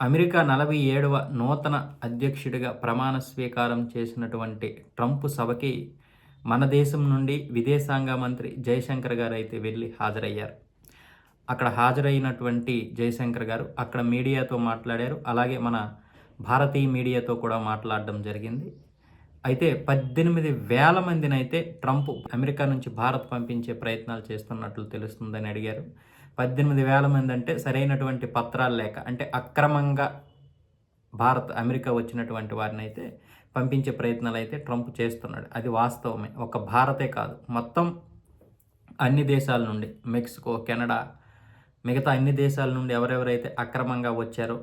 America నలభై ఏడవ నూతన అధ్యక్షుడిగా ప్రమాణ స్వీకారం చేసినటువంటి ట్రంప్ సభకి మన దేశం నుండి విదేశాంగ మంత్రి జయశంకర్ గారు అయితే వెళ్ళి హాజరయ్యారు. అక్కడ హాజరైనటువంటి జయశంకర్ గారు అక్కడ మీడియాతో మాట్లాడారు. అలాగే మన భారతీయ మీడియాతో కూడా మాట్లాడడం జరిగింది. అయితే పద్దెనిమిది వేల మందిని అయితే ట్రంప్ అమెరికా నుంచి భారత్ పంపించే ప్రయత్నాలు చేస్తున్నట్లు తెలుస్తుందని అడిగారు. పద్దెనిమిది వేల మంది అంటే సరైనటువంటి పత్రాలు లేక అంటే అక్రమంగా భారత్ అమెరికా వచ్చినటువంటి వారిని అయితే పంపించే ప్రయత్నాలు అయితే ట్రంప్ చేస్తున్నాడు. అది వాస్తవమే. ఒక భారతే కాదు. మొత్తం అన్ని దేశాల నుండి మెక్సికో కెనడా మిగతా అన్ని దేశాల నుండి ఎవరెవరైతే అక్రమంగా వచ్చారో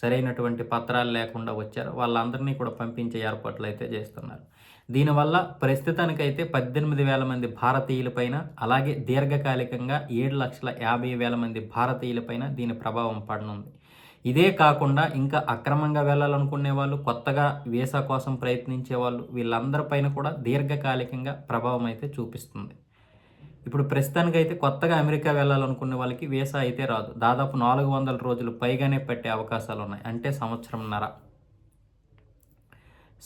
సరైనటువంటి పత్రాలు లేకుండా వచ్చారు. వాళ్ళందరినీ కూడా పంపించే ఏర్పాట్లు అయితే చేస్తున్నారు. దీనివల్ల ప్రస్తుతానికైతే పద్దెనిమిది వేల మంది భారతీయులపైన అలాగే దీర్ఘకాలికంగా ఏడు లక్షల యాభై వేల మంది భారతీయులపైన దీని ప్రభావం పడనుంది. ఇదే కాకుండా ఇంకా అక్రమంగా వెళ్ళాలనుకునే వాళ్ళు కొత్తగా వీసా కోసం ప్రయత్నించే వాళ్ళు వీళ్ళందరిపైన కూడా దీర్ఘకాలికంగా ప్రభావం అయితే చూపిస్తుంది. ఇప్పుడు ప్రస్తుతానికి అయితే కొత్తగా అమెరికా వెళ్ళాలనుకునే వాళ్ళకి వీసా అయితే రాదు. దాదాపు నాలుగు వందల రోజులు పైగానే పెట్టే అవకాశాలు ఉన్నాయి. అంటే సంవత్సరంన్నర.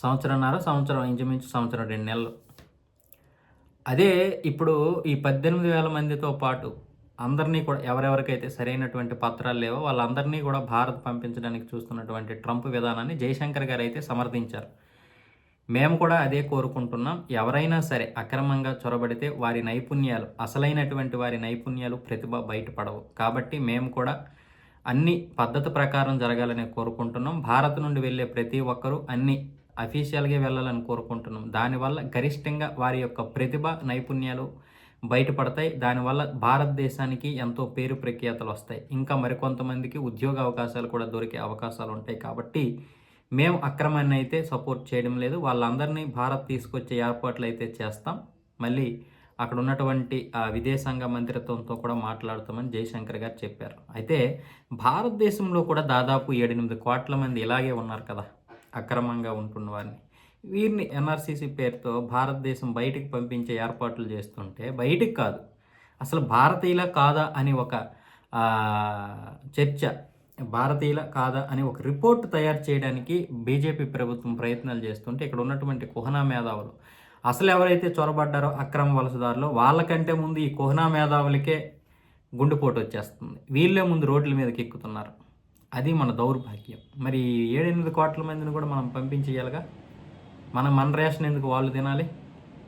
సంవత్సరంన్నర సంవత్సరం ఇంచుమించు సంవత్సరం రెండు నెలలు. అదే ఇప్పుడు ఈ పద్దెనిమిది వేల మందితో పాటు అందరినీ కూడా ఎవరెవరికైతే సరైనటువంటి పత్రాలు లేవో వాళ్ళందరినీ కూడా భారత్ పంపించడానికి చూస్తున్నటువంటి ట్రంప్ విధానాన్ని జయశంకర్ గారు అయితే సమర్థించారు. మేము కూడా అదే కోరుకుంటున్నాం. ఎవరైనా సరే అక్రమంగా చొరబడితే వారి నైపుణ్యాలు అసలైనటువంటి వారి నైపుణ్యాలు ప్రతిభ బయటపడవు. కాబట్టి మేము కూడా అన్ని పద్ధతి ప్రకారం జరగాలని కోరుకుంటున్నాం. భారత్ నుండి వెళ్ళే ప్రతి ఒక్కరూ అన్ని అఫీషియల్గా వెళ్ళాలని కోరుకుంటున్నాం. దానివల్ల గరిష్టంగా వారి యొక్క ప్రతిభ నైపుణ్యాలు బయటపడతాయి. దానివల్ల భారతదేశానికి ఎంతో పేరు ప్రఖ్యాతలు వస్తాయి. ఇంకా మరికొంతమందికి ఉద్యోగ అవకాశాలు కూడా దొరికే అవకాశాలు ఉంటాయి. కాబట్టి మేము అక్రమాన్ని అయితే సపోర్ట్ చేయడం లేదు. వాళ్ళందరినీ భారత్ తీసుకొచ్చే ఏర్పాట్లు అయితే చేస్తాం. మళ్ళీ అక్కడ ఉన్నటువంటి విదేశాంగ మంత్రిత్వంతో కూడా మాట్లాడుతామని జయశంకర్ గారు చెప్పారు. అయితే భారతదేశంలో కూడా దాదాపు ఏడెనిమిది కోట్ల మంది ఇలాగే ఉన్నారు కదా అక్రమంగా ఉంటున్న వారిని. వీరిని ఎన్ఆర్సీసీ పేరుతో భారతదేశం బయటికి పంపించే ఏర్పాట్లు చేస్తుంటే బయటికి కాదు అసలు భారతీయుల కాదా అని ఒక చర్చ భారతీయుల కాదా అని ఒక రిపోర్ట్ తయారు చేయడానికి బీజేపీ ప్రభుత్వం ప్రయత్నాలు చేస్తుంటే ఇక్కడ ఉన్నటువంటి కుహనా మేధావులు. అసలు ఎవరైతే చొరబడ్డారో అక్రమ వలసదారులు వాళ్ళకంటే ముందు ఈ కుహనా మేధావులకే గుండెపోటు వచ్చేస్తుంది. వీళ్ళే ముందు రోడ్ల మీదకి ఎక్కుతున్నారు. అది మన దౌర్భాగ్యం. మరి ఏడెనిమిది కోట్ల మందిని కూడా మనం పంపించేయాలిగా? మనం మన రేషన్ ఎందుకు వాళ్ళు తినాలి?